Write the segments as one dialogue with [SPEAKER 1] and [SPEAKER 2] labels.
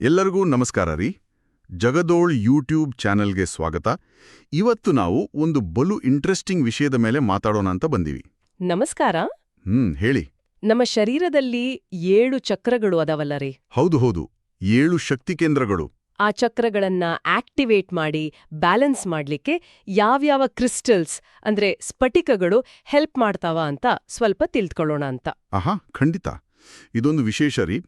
[SPEAKER 1] ಎಲ್ಲರಿಗೂ ನಮಸ್ಕಾರ ರೀ. ಜಗದೋಳ್ ಯೂಟ್ಯೂಬ್ ಚಾನೆಲ್ಗೆ ಸ್ವಾಗತ. ಇವತ್ತು ನಾವು ಒಂದು ಬಲು ಇಂಟ್ರೆಸ್ಟಿಂಗ್ ವಿಷಯದ ಮೇಲೆ ಮಾತಾಡೋಣ ಅಂತ ಬಂದೀವಿ.
[SPEAKER 2] ನಮಸ್ಕಾರ.
[SPEAKER 1] ಹ್ಮ್ ಹೇಳಿ.
[SPEAKER 2] ನಮ್ಮ ಶರೀರದಲ್ಲಿ ಏಳು ಚಕ್ರಗಳು ಅದಾವಲ್ಲ ರೀ.
[SPEAKER 1] ಹೌದು ಹೌದು. ಏಳು ಶಕ್ತಿ ಕೇಂದ್ರಗಳು.
[SPEAKER 2] ಆ ಚಕ್ರಗಳನ್ನ ಆಕ್ಟಿವೇಟ್ ಮಾಡಿ ಬ್ಯಾಲೆನ್ಸ್ ಮಾಡ್ಲಿಕ್ಕೆ ಯಾವ್ಯಾವ ಕ್ರಿಸ್ಟಲ್ಸ್ ಅಂದ್ರೆ ಸ್ಫಟಿಕಗಳು ಹೆಲ್ಪ್ ಮಾಡ್ತಾವ ಅಂತ ಸ್ವಲ್ಪ ತಿಳ್ಕೊಳ್ಳೋಣ ಅಂತ.
[SPEAKER 1] ಆಹಾ ಖಂಡಿತ. ಇದೊಂದು ವಿಶೇಷ ರೀ.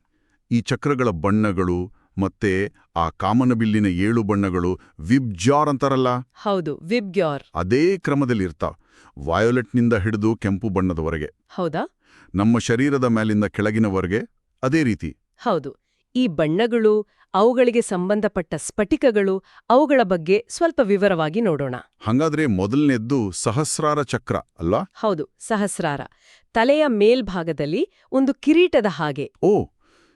[SPEAKER 1] ಈ ಚಕ್ರಗಳ ಬಣ್ಣಗಳು ಮತ್ತೆ ಆ ಕಾಮನಬಿಲ್ಲಿನ ಏಳು ಬಣ್ಣಗಳು ವಿಬ್ಜಾರ್ ಅಂತಾರಲ್ಲ?
[SPEAKER 2] ಹೌದು ವಿಬ್ಜಾರ್
[SPEAKER 1] ಅದೇ ಕ್ರಮದಲ್ಲಿರ್ತಾವ್ ವಯೋಲೆಟ್ನಿಂದ ಹಿಡಿದು ಕೆಂಪು ಬಣ್ಣದವರೆಗೆ.
[SPEAKER 2] ಹೌದಾ?
[SPEAKER 1] ನಮ್ಮ ಶರೀರದ ಮೇಲಿಂದ ಕೆಳಗಿನವರೆಗೆ ಅದೇ ರೀತಿ.
[SPEAKER 2] ಹೌದು ಈ ಬಣ್ಣಗಳು ಅವುಗಳಿಗೆ ಸಂಬಂಧಪಟ್ಟ ಸ್ಫಟಿಕಗಳು ಅವುಗಳ ಬಗ್ಗೆ ಸ್ವಲ್ಪ ವಿವರವಾಗಿ ನೋಡೋಣ.
[SPEAKER 1] ಹಂಗಾದ್ರೆ ಮೊದಲನೇದ್ದು ಸಹಸ್ರಾರ ಚಕ್ರ ಅಲ್ವಾ
[SPEAKER 2] ಹೌದು ಸಹಸ್ರಾರ. ತಲೆಯ ಮೇಲ್ಭಾಗದಲ್ಲಿ ಒಂದು ಕಿರೀಟದ ಹಾಗೆ.
[SPEAKER 1] ಓ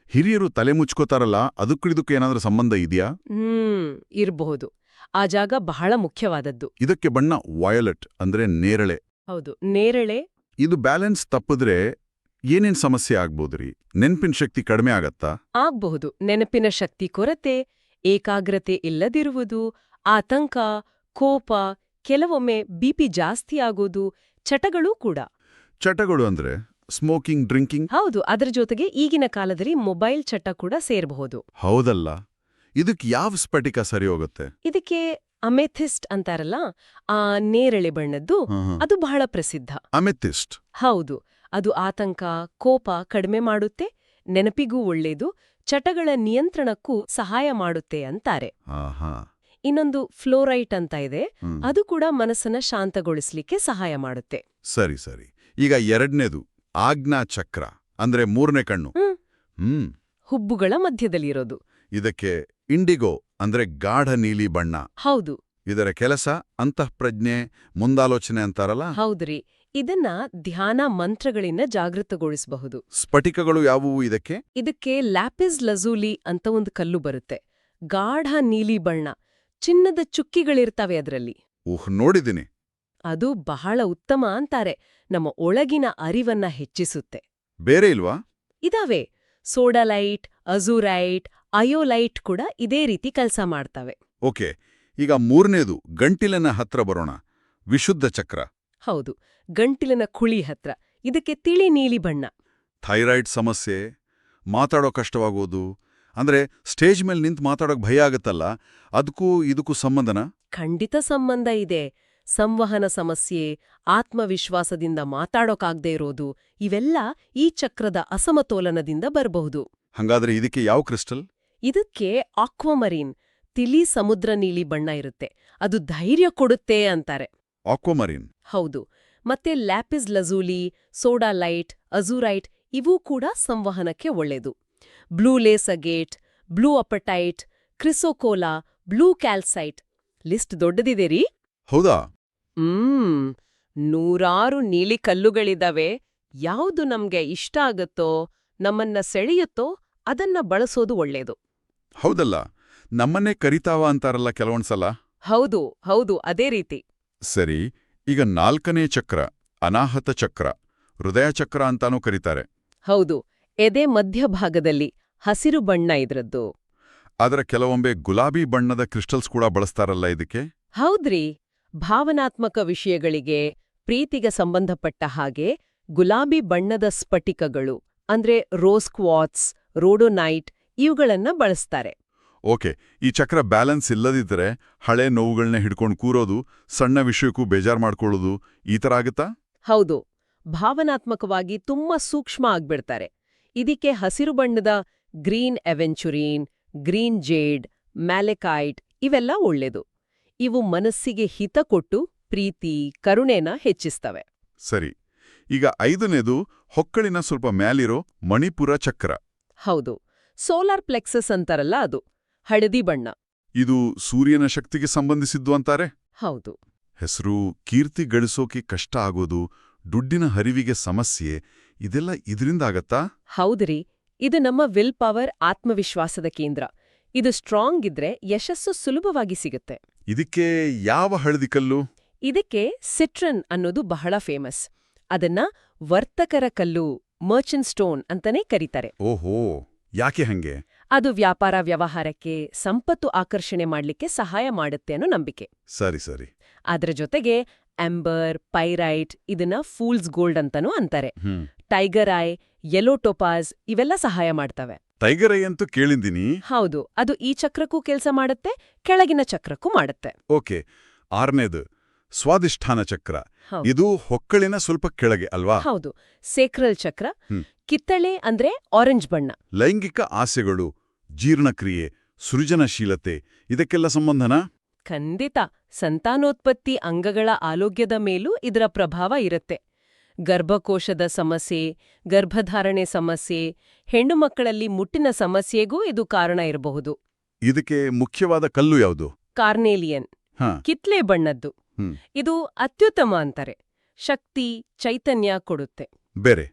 [SPEAKER 1] ಹಿರಿಯರು ತಲೆ ಮುಚ್ಕೋತಾರಲ್ಲ ಅದಕ್ಕಿದಕ್ಕೂ ಏನಾದರೂ ಸಂಬಂಧ ಇದೆಯಾ?
[SPEAKER 2] ಹ್ಮ್ ಇರಬಹುದು. ಆ ಜಾಗ ಬಹಳ ಮುಖ್ಯವಾದದ್ದು.
[SPEAKER 1] ಇದಕ್ಕೆ ಬಣ್ಣ ವಯೋಲೆಟ್ ಅಂದ್ರೆ ನೇರಳೆ.
[SPEAKER 2] ಹೌದು ನೇರಳೆ.
[SPEAKER 1] ಇದು ಬ್ಯಾಲೆನ್ಸ್ ತಪ್ಪಿದ್ರೆ ಏನೇನ್ ಸಮಸ್ಯೆ ಆಗ್ಬೋದ್ರಿ? ನೆನಪಿನ ಶಕ್ತಿ ಕಡಿಮೆ ಆಗತ್ತಾ?
[SPEAKER 2] ಆಗ್ಬಹುದು. ನೆನಪಿನ ಶಕ್ತಿ ಕೊರತೆ ಏಕಾಗ್ರತೆ ಇಲ್ಲದಿರುವುದು ಆತಂಕ ಕೋಪ ಕೆಲವೊಮ್ಮೆ ಬಿಪಿ ಜಾಸ್ತಿ ಆಗೋದು ಚಟಗಳೂ ಕೂಡ.
[SPEAKER 1] ಚಟಗಳು ಅಂದ್ರೆ? ಸ್ಮೋಕಿಂಗ್ ಡ್ರಿಂಕಿಂಗ್
[SPEAKER 2] ಹೌದು ಅದರ ಜೊತೆಗೆ ಈಗಿನ ಕಾಲದಲ್ಲಿ ಮೊಬೈಲ್ ಚಟ ಕೂಡ ಸೇರಬಹುದು.
[SPEAKER 1] ಹೌದಲ್ಲ. ಇದಕ್ಕೆ ಯಾವ ಸ್ಫಟಿಕ ಸರಿ ಹೋಗುತ್ತೆ?
[SPEAKER 2] ಇದಕ್ಕೆ ಅಮೆಥಿಸ್ಟ್ ಅಂತಾರಲ್ಲ ಆ ನೇರಳೆ ಬಣ್ಣದ್ದು ಅದು ಬಹಳ ಪ್ರಸಿದ್ಧ.
[SPEAKER 1] ಅಮೆಥಿಸ್ಟ್.
[SPEAKER 2] ಹೌದು ಅದು ಆತಂಕ ಕೋಪ ಕಡಿಮೆ ಮಾಡುತ್ತೆ ನೆನಪಿಗೂ ಒಳ್ಳೇದು ಚಟಗಳ ನಿಯಂತ್ರಣಕ್ಕೂ ಸಹಾಯ ಮಾಡುತ್ತೆ ಅಂತಾರೆ. ಇನ್ನೊಂದು ಫ್ಲೋರೈಟ್ ಅಂತ ಇದೆ ಅದು ಕೂಡ ಮನಸ್ಸನ್ನ ಶಾಂತಗೊಳಿಸ್ಲಿಕ್ಕೆ ಸಹಾಯ ಮಾಡುತ್ತೆ.
[SPEAKER 1] ಸರಿ ಸರಿ. ಈಗ ಎರಡನೇದು. ಆಜ್ಞಾ ಚಕ್ರ ಅಂದ್ರೆ ಮೂರನೇ ಕಣ್ಣು.
[SPEAKER 2] ಹ್ಮ್.
[SPEAKER 1] ಹುಬ್ಬುಗಳ
[SPEAKER 2] ಹುಬ್ಬುಗಳ ಮಧ್ಯದಲ್ಲಿರೋದು.
[SPEAKER 1] ಇದಕ್ಕೆ ಇಂಡಿಗೋ ಅಂದ್ರೆ ಗಾಢ ನೀಲಿ ಬಣ್ಣ.
[SPEAKER 2] ಹೌದು.
[SPEAKER 1] ಇದರ ಕೆಲಸ ಅಂತಃಪ್ರಜ್ಞೆ ಮುಂದಾಲೋಚನೆ ಅಂತಾರಲ್ಲ?
[SPEAKER 2] ಹೌದ್ರಿ ಇದನ್ನ ಧ್ಯಾನ ಮಂತ್ರಗಳಿಂದ ಜಾಗೃತಗೊಳಿಸಬಹುದು.
[SPEAKER 1] ಸ್ಫಟಿಕಗಳು ಯಾವುವು ಇದಕ್ಕೆ?
[SPEAKER 2] ಇದಕ್ಕೆ ಲ್ಯಾಪಿಸ್ ಲಜೂಲಿ ಅಂತ ಒಂದು ಕಲ್ಲು ಬರುತ್ತೆ. ಗಾಢ ನೀಲಿ ಬಣ್ಣ. ಚಿನ್ನದ ಚುಕ್ಕಿಗಳಿರ್ತವೆ ಅದರಲ್ಲಿ.
[SPEAKER 1] ಊಹ್ ನೋಡಿದ್ದೀನಿ.
[SPEAKER 2] ಅದು ಬಹಳ ಉತ್ತಮ ಅಂತಾರೆ. ನಮ್ಮ ಒಳಗಿನ ಅರಿವನ್ನ ಹೆಚ್ಚಿಸುತ್ತೆ.
[SPEAKER 1] ಬೇರೆ ಇಲ್ವಾ?
[SPEAKER 2] ಇದಾವೆ. ಸೋಡಲೈಟ್ ಅಜೂರೈಟ್ ಅಯೋಲೈಟ್ ಕೂಡ ಇದೇ ರೀತಿ ಕೆಲಸ ಮಾಡ್ತವೆ.
[SPEAKER 1] ಓಕೆ. ಈಗ ಮೂರನೇದು ಗಂಟಿಲನ ಹತ್ರ ಬರೋಣ. ವಿಶುದ್ಧ ಚಕ್ರ.
[SPEAKER 2] ಹೌದು. ಗಂಟಿಲಿನ ಕುಳಿ ಹತ್ರ. ಇದಕ್ಕೆ ತಿಳಿ ನೀಲಿ ಬಣ್ಣ.
[SPEAKER 1] ಥೈರಾಯ್ಡ್ ಸಮಸ್ಯೆ. ಮಾತಾಡೋ ಕಷ್ಟವಾಗೋದು. ಅಂದ್ರೆ ಸ್ಟೇಜ್ ಮೇಲೆ ನಿಂತು ಮಾತಾಡೋಕ್ ಭಯ ಆಗುತ್ತಲ್ಲ? ಅದಕ್ಕೂ ಇದಕ್ಕೂ ಸಂಬಂಧನ?
[SPEAKER 2] ಖಂಡಿತ ಸಂಬಂಧ ಇದೆ. ಸಂವಹನ ಸಮಸ್ಯೆ ಆತ್ಮವಿಶ್ವಾಸದಿಂದ ಮಾತಾಡೋಕಾಗ್ದೇ ಇರೋದು ಇವೆಲ್ಲ ಈ ಚಕ್ರದ ಅಸಮತೋಲನದಿಂದ ಬರಬಹುದು.
[SPEAKER 1] ಹಂಗಾದ್ರೆ ಇದಕ್ಕೆ ಯಾವ ಕ್ರಿಸ್ಟಲ್?
[SPEAKER 2] ಇದಕ್ಕೆ ಆಕ್ವಮರೀನ್ ತಿಳಿ ಸಮುದ್ರ ನೀಲಿ ಬಣ್ಣ ಇರುತ್ತೆ. ಅದು ಧೈರ್ಯ ಕೊಡುತ್ತೆ ಅಂತಾರೆ.
[SPEAKER 1] ಆಕ್ವಮರೀನ್.
[SPEAKER 2] ಹೌದು. ಮತ್ತೆ lapis lazuli sodalite azurite ಇವೂ ಕೂಡ ಸಂವಹನಕ್ಕೆ ಒಳ್ಳೆಯದು blue lace agate blue apatite chrysocolla blue calcite. List ದೊಡ್ಡದಿದೆ ರೀ?
[SPEAKER 1] ಹೌದಾ?
[SPEAKER 2] ಹ್ಮ್ ನೂರಾರು ನೀಲಿ ಕಲ್ಲುಗಳಿದಾವೆ ಯಾವುದು ನಮ್ಗೆ ಇಷ್ಟ ಆಗುತ್ತೋ ನಮ್ಮನ್ನ ಸೆಳೆಯುತ್ತೋ ಅದನ್ನ ಬಳಸೋದು ಒಳ್ಳೇದು.
[SPEAKER 1] ಹೌದಲ್ಲ ನಮ್ಮನ್ನೇ ಕರಿತಾವ ಅಂತಾರಲ್ಲ ಕೆಲವೊಂದ್ಸಲ
[SPEAKER 2] ಹೌದು ಹೌದು ಅದೇ ರೀತಿ.
[SPEAKER 1] ಸರಿ ಈಗ ನಾಲ್ಕನೇ ಚಕ್ರ ಅನಾಹತ ಚಕ್ರ ಹೃದಯ ಚಕ್ರ ಅಂತಾನೂ ಕರೀತಾರೆ.
[SPEAKER 2] ಹೌದು ಎದೆ ಮಧ್ಯಭಾಗದಲ್ಲಿ ಹಸಿರು ಬಣ್ಣ ಇದ್ರದ್ದು.
[SPEAKER 1] ಅದರ ಕೆಲವೊಮ್ಮೆ ಗುಲಾಬಿ ಬಣ್ಣದ ಕ್ರಿಸ್ಟಲ್ಸ್ ಕೂಡ ಬಳಸ್ತಾರಲ್ಲ ಇದಕ್ಕೆ?
[SPEAKER 2] ಹೌದ್ರಿ ಭಾವನಾತ್ಮಕ ವಿಷಯಗಳಿಗೆ ಪ್ರೀತಿಗೆ ಸಂಬಂಧಪಟ್ಟ ಹಾಗೆ ಗುಲಾಬಿ ಬಣ್ಣದ ಸ್ಫಟಿಕಗಳು ಅಂದ್ರೆ ರೋಸ್ ಕ್ವಾಟ್ಸ್ ರೋಡೋನೈಟ್ ಇವುಗಳನ್ನ ಬಳಸ್ತಾರೆ.
[SPEAKER 1] ಓಕೆ ಈ ಚಕ್ರ ಬ್ಯಾಲೆನ್ಸ್ ಇಲ್ಲದಿದ್ದರೆ ಹಳೆ ನೋವುಗಳನ್ನ ಹಿಡ್ಕೊಂಡು ಕೂರೋದು ಸಣ್ಣ ವಿಷಯಕ್ಕೂ ಬೇಜಾರ್ ಮಾಡ್ಕೊಳ್ಳೋದು ಈ ಥರ ಆಗುತ್ತಾ?
[SPEAKER 2] ಹೌದು ಭಾವನಾತ್ಮಕವಾಗಿ ತುಂಬಾ ಸೂಕ್ಷ್ಮ ಆಗ್ಬಿಡ್ತಾರೆ. ಇದಕ್ಕೆ ಹಸಿರು ಬಣ್ಣದ green aventurine green jade malachite ಇವೆಲ್ಲ ಒಳ್ಳೆದು. ಇವು ಮನಸ್ಸಿಗೆ ಹಿತ ಕೊಟ್ಟು ಪ್ರೀತಿ ಕರುಣೆನ ಹೆಚ್ಚಿಸ್ತವೆ.
[SPEAKER 1] ಸರಿ ಈಗ ಐದನೇದು ಹೊಕ್ಕಳಿನ ಸ್ವಲ್ಪ ಮ್ಯಾಲಿರೋ ಮಣಿಪುರ ಚಕ್ರ.
[SPEAKER 2] ಹೌದು ಸೋಲಾರ್ ಪ್ಲೆಕ್ಸಸ್ ಅಂತಾರಲ್ಲ ಅದು ಹಳದಿ ಬಣ್ಣ.
[SPEAKER 1] ಇದು ಸೂರ್ಯನ ಶಕ್ತಿಗೆ ಸಂಬಂಧಿಸಿದ್ದು ಅಂತಾರೆ?
[SPEAKER 2] ಹೌದು.
[SPEAKER 1] ಹೆಸರು ಕೀರ್ತಿ ಗಳಿಸೋಕೆ ಕಷ್ಟ ಆಗೋದು ದುಡ್ಡಿನ ಹರಿವಿಗೆ ಸಮಸ್ಯೆ ಇದೆಲ್ಲ ಇದರಿಂದ ಆಗತ್ತಾ?
[SPEAKER 2] ಹೌದ್ರಿ ಇದು ನಮ್ಮ ವಿಲ್ ಪವರ್ ಆತ್ಮವಿಶ್ವಾಸದ ಕೇಂದ್ರ. ಇದು ಸ್ಟ್ರಾಂಗ್ ಇದ್ರೆ ಯಶಸ್ಸು ಸುಲಭವಾಗಿ ಸಿಗುತ್ತೆ.
[SPEAKER 1] ಇದಕ್ಕೆ ಯಾವ ಹಳದಿ ಕಲ್ಲು?
[SPEAKER 2] ಇದಕ್ಕೆ ಸಿಟ್ರನ್ ಅನ್ನೋದು ಬಹಳ ಫೇಮಸ್. ಅದನ್ನ ವರ್ತಕರ ಕಲ್ಲು ಮರ್ಚೆಂಟ್ ಸ್ಟೋನ್ ಅಂತಾನೆ ಕರೀತಾರೆ.
[SPEAKER 1] ಓಹೋ ಯಾಕೆ ಹಂಗೆ?
[SPEAKER 2] ಅದು ವ್ಯಾಪಾರ ವ್ಯವಹಾರಕ್ಕೆ ಸಂಪತ್ತು ಆಕರ್ಷಣೆ ಮಾಡ್ಲಿಕ್ಕೆ ಸಹಾಯ ಮಾಡುತ್ತೆ ಅನ್ನೋ ನಂಬಿಕೆ.
[SPEAKER 1] ಸರಿ ಸರಿ.
[SPEAKER 2] ಅದರ ಜೊತೆಗೆ ಆಂಬರ್ ಪೈರೈಟ್ ಇದನ್ನ ಫೂಲ್ಸ್ ಗೋಲ್ಡ್ ಅಂತಾನೂ ಅಂತಾರೆ. ಟೈಗರ್ ಐ ಯೆಲ್ಲೋ ಟೋಪಾಸ್ ಇವೆಲ್ಲ ಸಹಾಯ ಮಾಡ್ತವೆ.
[SPEAKER 1] ಟೈಗರ್ ಐ ಅಂತೂ ಕೇಳಿದ್ದೀನಿ
[SPEAKER 2] ಹೌದು ಅದು ಈ ಚಕ್ರಕ್ಕೂ ಕೆಲಸ ಮಾಡುತ್ತೆ ಕೆಳಗಿನ ಚಕ್ರಕ್ಕೂ ಮಾಡುತ್ತೆ.
[SPEAKER 1] ಓಕೆ ಆರನೇದು ಸ್ವಾದಿಷ್ಠಾನ ಚಕ್ರ. ಇದು ಹೊಕ್ಕಳಿನ ಸ್ವಲ್ಪ ಕೆಳಗೆ ಅಲ್ವಾ?
[SPEAKER 2] ಹೌದು ಸೇಕ್ರಲ್ ಚಕ್ರ ಕಿತ್ತಳೆ ಅಂದ್ರೆ ಆರೆಂಜ್ ಬಣ್ಣ.
[SPEAKER 1] ಲೈಂಗಿಕ ಆಸೆಗಳು ಜೀರ್ಣಕ್ರಿಯೆ ಸೃಜನಶೀಲತೆ ಇದಕ್ಕೆಲ್ಲ ಸಂಬಂಧನ?
[SPEAKER 2] ಖಂಡಿತ ಸಂತಾನೋತ್ಪತ್ತಿ ಅಂಗಗಳ ಆರೋಗ್ಯದ ಮೇಲೂ ಇದರ ಪ್ರಭಾವ ಇರುತ್ತೆ. ಗರ್ಭಕೋಶದ ಸಮಸ್ಯೆ ಗರ್ಭಧಾರಣೆ ಸಮಸ್ಯೆ ಹೆಣ್ಣು ಮಕ್ಕಳಲ್ಲಿ ಮುಟ್ಟಿನ ಸಮಸ್ಯೆಗೂ ಇದು ಕಾರಣ ಇರಬಹುದು.
[SPEAKER 1] ಇದಕ್ಕೆ ಮುಖ್ಯವಾದ ಕಲ್ಲು ಯಾವುದು?
[SPEAKER 2] ಕಾರ್ನೇಲಿಯನ್. ಕಿತ್ಲೆ ಬಣ್ಣದ್ದು. ಇದು ಅತ್ಯುತ್ತಮ ಅಂತಾರೆ. ಶಕ್ತಿ ಚೈತನ್ಯ ಕೊಡುತ್ತೆ.
[SPEAKER 1] ಬೇರೆ?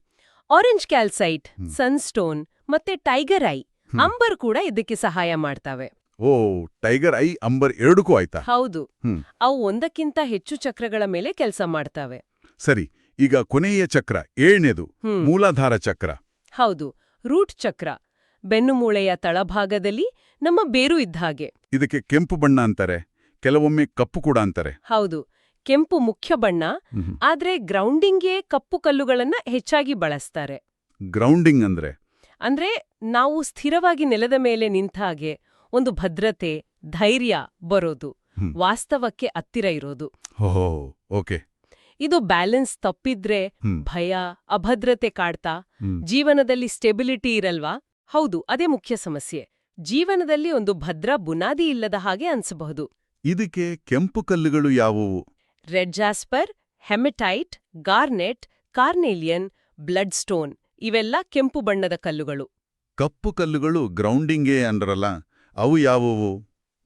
[SPEAKER 2] Orange calcite. ಸನ್ಸ್ಟೋನ್ ಮತ್ತೆ ಟೈಗರ್ ಐ. ಅಂಬರ್ ಕೂಡ ಇದಕ್ಕೆ ಸಹಾಯ ಮಾಡ್ತಾವೆ.
[SPEAKER 1] ಓ ಟೈಗರ್ ಐ ಅಂಬರ್ ಎರಡಕ್ಕೂ ಆಯ್ತಾ?
[SPEAKER 2] ಹೌದು. ಅವು ಒಂದಕ್ಕಿಂತ ಹೆಚ್ಚು ಚಕ್ರಗಳ ಮೇಲೆ ಕೆಲಸ ಮಾಡ್ತಾವೆ.
[SPEAKER 1] ಸರಿ. ಈಗ ಕೊನೆಯ ಚಕ್ರ ಏಳನೇದು ಮೂಲಾಧಾರ ಚಕ್ರ.
[SPEAKER 2] ಹೌದು ರೂಟ್ ಚಕ್ರ. ಬೆನ್ನುಮೂಳೆಯ ತಳಭಾಗದಲ್ಲಿ ನಮ್ಮ ಬೇರು ಇದ್ದ ಹಾಗೆ.
[SPEAKER 1] ಇದಕ್ಕೆ ಕೆಂಪು ಬಣ್ಣ ಅಂತಾರೆ ಕೆಲವೊಮ್ಮೆ ಕಪ್ಪು ಕೂಡ ಅಂತಾರೆ.
[SPEAKER 2] ಹೌದು ಕೆಂಪು ಮುಖ್ಯ ಬಣ್ಣ. ಆದ್ರೆ ಗ್ರೌಂಡಿಂಗ್ಗೆ ಕಪ್ಪು ಕಲ್ಲುಗಳನ್ನ ಹೆಚ್ಚಾಗಿ ಬಳಸ್ತಾರೆ.
[SPEAKER 1] ಗ್ರೌಂಡಿಂಗ್ ಅಂದ್ರೆ?
[SPEAKER 2] ಅಂದ್ರೆ ನಾವು ಸ್ಥಿರವಾಗಿ ನೆಲದ ಮೇಲೆ ನಿಂತ ಹಾಗೆ ಒಂದು ಭದ್ರತೆ ಧೈರ್ಯ ಬರೋದು. ವಾಸ್ತವಕ್ಕೆ ಹತ್ತಿರ ಇರೋದು.
[SPEAKER 1] ಓಕೆ.
[SPEAKER 2] ಇದು ಬ್ಯಾಲೆನ್ಸ್ ತಪ್ಪಿದ್ರೆ ಭಯ ಅಭದ್ರತೆ ಕಾಡ್ತಾ ಜೀವನದಲ್ಲಿ ಸ್ಟೆಬಿಲಿಟಿ ಇರಲ್ವಾ? ಹೌದು ಅದೇ ಮುಖ್ಯ ಸಮಸ್ಯೆ. ಜೀವನದಲ್ಲಿ ಒಂದು ಭದ್ರ ಬುನಾದಿ ಇಲ್ಲದ ಹಾಗೆ ಅನ್ಸಬಹುದು.
[SPEAKER 1] ಇದಕ್ಕೆ ಕೆಂಪು ಕಲ್ಲುಗಳು ಯಾವುವು?
[SPEAKER 2] Red jasper hematite garnet carnelian blood stone ಇವೆಲ್ಲ ಕೆಂಪು ಬಣ್ಣದ ಕಲ್ಲುಗಳು.
[SPEAKER 1] ಕಪ್ಪು ಕಲ್ಲುಗಳು ಗ್ರೌಂಡಿಂಗೇ ಅಂದ್ರಲ್ಲ ಅವು ಯಾವುವು?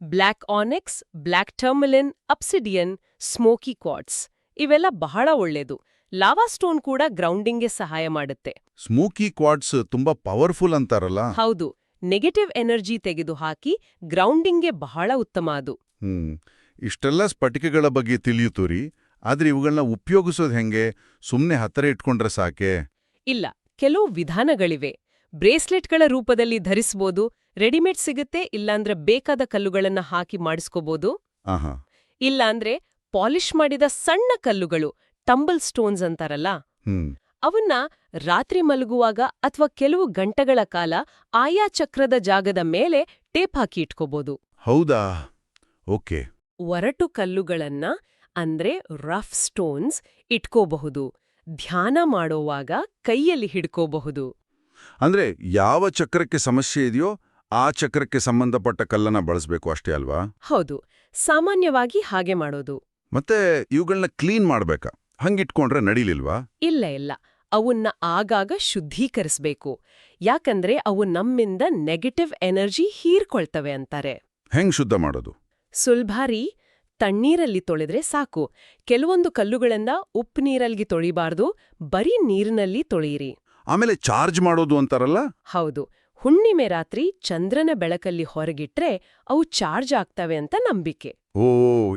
[SPEAKER 2] Black onyx black tourmaline obsidian smoky quartz ಇವೆಲ್ಲ ಬಹಳ ಒಳ್ಳೇದು. ಲಾವಾ ಸ್ಟೋನ್ ಕೂಡ ಗ್ರೌಂಡಿಂಗ್ಗೆ ಸಹಾಯ ಮಾಡುತ್ತೆ.
[SPEAKER 1] ಸ್ಮೋಕಿ ಕ್ವಾಡ್ಸ್ ತುಂಬಾ ಪವರ್ಫುಲ್ ಅಂತಾರಲ್ಲ?
[SPEAKER 2] ಹೌದು. ನೆಗೆಟಿವ್ ಎನರ್ಜಿ ತೆಗೆದುಹಾಕಿ ಗ್ರೌಂಡಿಂಗ್ಗೆ ಬಹಳ ಉತ್ತಮ ಅದು.
[SPEAKER 1] ಹ್ಮ್. ಇಷ್ಟೆಲ್ಲ ಸ್ಫಟಿಕೆಗಳ ಬಗ್ಗೆ ತಿಳಿಯುತ್ತು ರೀ? ಆದ್ರೆ ಇವುಗಳನ್ನ ಉಪಯೋಗಿಸೋದು ಹೆಂಗೆ? ಸುಮ್ನೆ ಹತ್ತಿರ ಇಟ್ಕೊಂಡ್ರೆ ಸಾಕೆ?
[SPEAKER 2] ಇಲ್ಲ. ಕೆಲವು ವಿಧಾನಗಳಿವೆ. ಬ್ರೇಸ್ಲೆಟ್ಗಳ ರೂಪದಲ್ಲಿ ಧರಿಸ್ಬೋದು ರೆಡಿಮೇಡ್ ಸಿಗುತ್ತೆ ಇಲ್ಲಾಂದ್ರೆ ಬೇಕಾದ ಕಲ್ಲುಗಳನ್ನ ಹಾಕಿ ಮಾಡಿಸ್ಕೋಬಹುದು
[SPEAKER 1] ಆಹಾ.
[SPEAKER 2] ಇಲ್ಲಾಂದ್ರೆ ಪಾಲಿಷ್ ಮಾಡಿದ ಸಣ್ಣ ಕಲ್ಲುಗಳು ಟಂಬಲ್ ಸ್ಟೋನ್ಸ್ ಅಂತಾರಲ್ಲ?
[SPEAKER 1] ಹ್ಮ್.
[SPEAKER 2] ಅವನ್ನ ರಾತ್ರಿ ಮಲಗುವಾಗ ಅಥವಾ ಕೆಲವು ಗಂಟೆಗಳ ಕಾಲ ಆಯಾ ಚಕ್ರದ ಜಾಗದ ಮೇಲೆ ಟೇಪ್ ಹಾಕಿ ಇಟ್ಕೋಬಹುದು
[SPEAKER 1] ಹೌದಾ? ಓಕೆ.
[SPEAKER 2] ಒರಟು ಕಲ್ಲುಗಳನ್ನ ಅಂದ್ರೆ ರಫ್ ಸ್ಟೋನ್ಸ್ ಇಟ್ಕೋಬಹುದು. ಧ್ಯಾನ ಮಾಡೋವಾಗ ಕೈಯಲ್ಲಿ ಹಿಡ್ಕೋಬಹುದು.
[SPEAKER 1] ಅಂದ್ರೆ ಯಾವ ಚಕ್ರಕ್ಕೆ ಸಮಸ್ಯೆ ಇದೆಯೋ ಆ ಚಕ್ರಕ್ಕೆ ಸಂಬಂಧಪಟ್ಟ ಕಲ್ಲನ್ನ ಬಳಸಬೇಕು ಅಷ್ಟೇ ಅಲ್ವಾ?
[SPEAKER 2] ಹೌದು. ಸಾಮಾನ್ಯವಾಗಿ ಹಾಗೆ ಮಾಡೋದು.
[SPEAKER 1] ಮತ್ತೆ ಇವುಗಳನ್ನ ಕ್ಲೀನ್ ಮಾಡ್ಬೇಕಾ? ಹಂಗಿಟ್ಕೊಂಡ್ರೆ ನಡೀಲಿಲ್ವಾ?
[SPEAKER 2] ಇಲ್ಲ ಇಲ್ಲ. ಅವನ್ನ ಆಗಾಗ ಶುದ್ಧೀಕರಿಸಬೇಕು. ಯಾಕಂದ್ರೆ ಅವು ನಮ್ಮಿಂದ ನೆಗೆಟಿವ್ ಎನರ್ಜಿ ಹೀರ್ಕೊಳ್ತವೆ ಅಂತಾರೆ.
[SPEAKER 1] ಹೆಂಗ್ ಶುದ್ಧ ಮಾಡೋದು?
[SPEAKER 2] ಸುಲ್ಭಾರಿ ತಣ್ಣೀರಲ್ಲಿ ತೊಳೆದ್ರೆ ಸಾಕು. ಕೆಲವೊಂದು ಕಲ್ಲುಗಳನ್ನ ಉಪ್ಪು ನೀರಲ್ಲಿ ತೊಳಿಬಾರ್ದು ಬರೀ ನೀರಿನಲ್ಲಿ ತೊಳೆಯಿರಿ
[SPEAKER 1] ಆಮೇಲೆ ಚಾರ್ಜ್ ಮಾಡೋದು ಅಂತಾರಲ್ಲ?
[SPEAKER 2] ಹೌದು. ಹುಣ್ಣಿಮೆ ರಾತ್ರಿ ಚಂದ್ರನ ಬೆಳಕಲ್ಲಿ ಹೊರಗಿಟ್ರೆ ಅವು ಚಾರ್ಜ್ ಆಗ್ತವೆ ಅಂತ ನಂಬಿಕೆ.
[SPEAKER 1] ಓ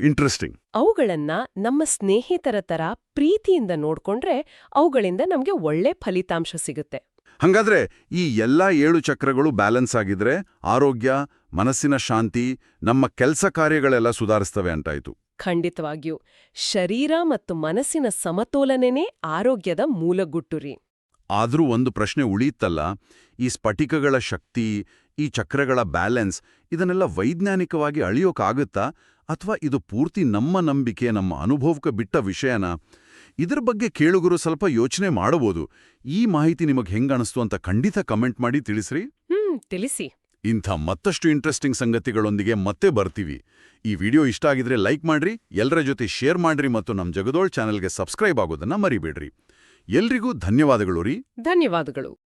[SPEAKER 1] ಇಂಟ್ರೆಸ್ಟಿಂಗ್
[SPEAKER 2] ಅವುಗಳನ್ನ ನಮ್ಮ ಸ್ನೇಹಿತರ ತರ ಪ್ರೀತಿಯಿಂದ ನೋಡ್ಕೊಂಡ್ರೆ ಅವುಗಳಿಂದ ನಮ್ಗೆ ಒಳ್ಳೆ ಫಲಿತಾಂಶ ಸಿಗುತ್ತೆ.
[SPEAKER 1] ಹಂಗಾದ್ರೆ ಈ ಎಲ್ಲಾ ಏಳು ಚಕ್ರಗಳು ಬ್ಯಾಲೆನ್ಸ್ ಆಗಿದ್ರೆ ಆರೋಗ್ಯ ಮನಸ್ಸಿನ ಶಾಂತಿ ನಮ್ಮ ಕೆಲಸ ಕಾರ್ಯಗಳೆಲ್ಲ ಸುಧಾರಿಸ್ತವೆ ಅಂತಾಯ್ತು.
[SPEAKER 2] ಖಂಡಿತವಾಗಿಯೂ. ಶರೀರ ಮತ್ತು ಮನಸ್ಸಿನ ಸಮತೋಲನೆನೇ ಆರೋಗ್ಯದ ಮೂಲಗುಟ್ಟುರಿ
[SPEAKER 1] ಆದ್ರೂ ಒಂದು ಪ್ರಶ್ನೆ ಉಳಿಯುತ್ತಲ್ಲ ಈ ಸ್ಫಟಿಕಗಳ ಶಕ್ತಿ ಈ ಚಕ್ರಗಳ ಬ್ಯಾಲೆನ್ಸ್ ಇದನ್ನೆಲ್ಲ ವೈಜ್ಞಾನಿಕವಾಗಿ ಅಳಿಯೋಕ್ಕಾಗುತ್ತಾ ಅಥವಾ ಇದು ಪೂರ್ತಿ ನಮ್ಮ ನಂಬಿಕೆ ನಮ್ಮ ಅನುಭವಕ್ಕೆ ಬಿಟ್ಟ ವಿಷಯನ? ಇದರ ಬಗ್ಗೆ ಕೇಳುಗರು ಸ್ವಲ್ಪ ಯೋಚನೆ ಮಾಡಬಹುದು ಈ ಮಾಹಿತಿ ನಿಮಗೆ ಹೆಂಗಣಿಸ್ತು ಅಂತ ಖಂಡಿತ ಕಮೆಂಟ್ ಮಾಡಿ ತಿಳಿಸ್ರಿ.
[SPEAKER 2] ಹ್ಮ್ ತಿಳಿಸಿ.
[SPEAKER 1] ಇಂಥ ಮತ್ತಷ್ಟು ಇಂಟ್ರೆಸ್ಟಿಂಗ್ ಸಂಗತಿಗಳೊಂದಿಗೆ ಮತ್ತೆ ಬರ್ತೀವಿ. ಈ ವಿಡಿಯೋ ಇಷ್ಟ ಆಗಿದ್ರೆ ಲೈಕ್ ಮಾಡ್ರಿ ಎಲ್ಲರ ಜೊತೆ ಶೇರ್ ಮಾಡ್ರಿ ಮತ್ತು ನಮ್ಮ ಜಗದೋಳ್ ಚಾನೆಲ್ಗೆ ಸಬ್ಸ್ಕ್ರೈಬ್ ಆಗೋದನ್ನ ಮರಿಬೇಡ್ರಿ. ಎಲ್ರಿಗೂ ಧನ್ಯವಾದಗಳು ರೀ.
[SPEAKER 2] ಧನ್ಯವಾದಗಳು.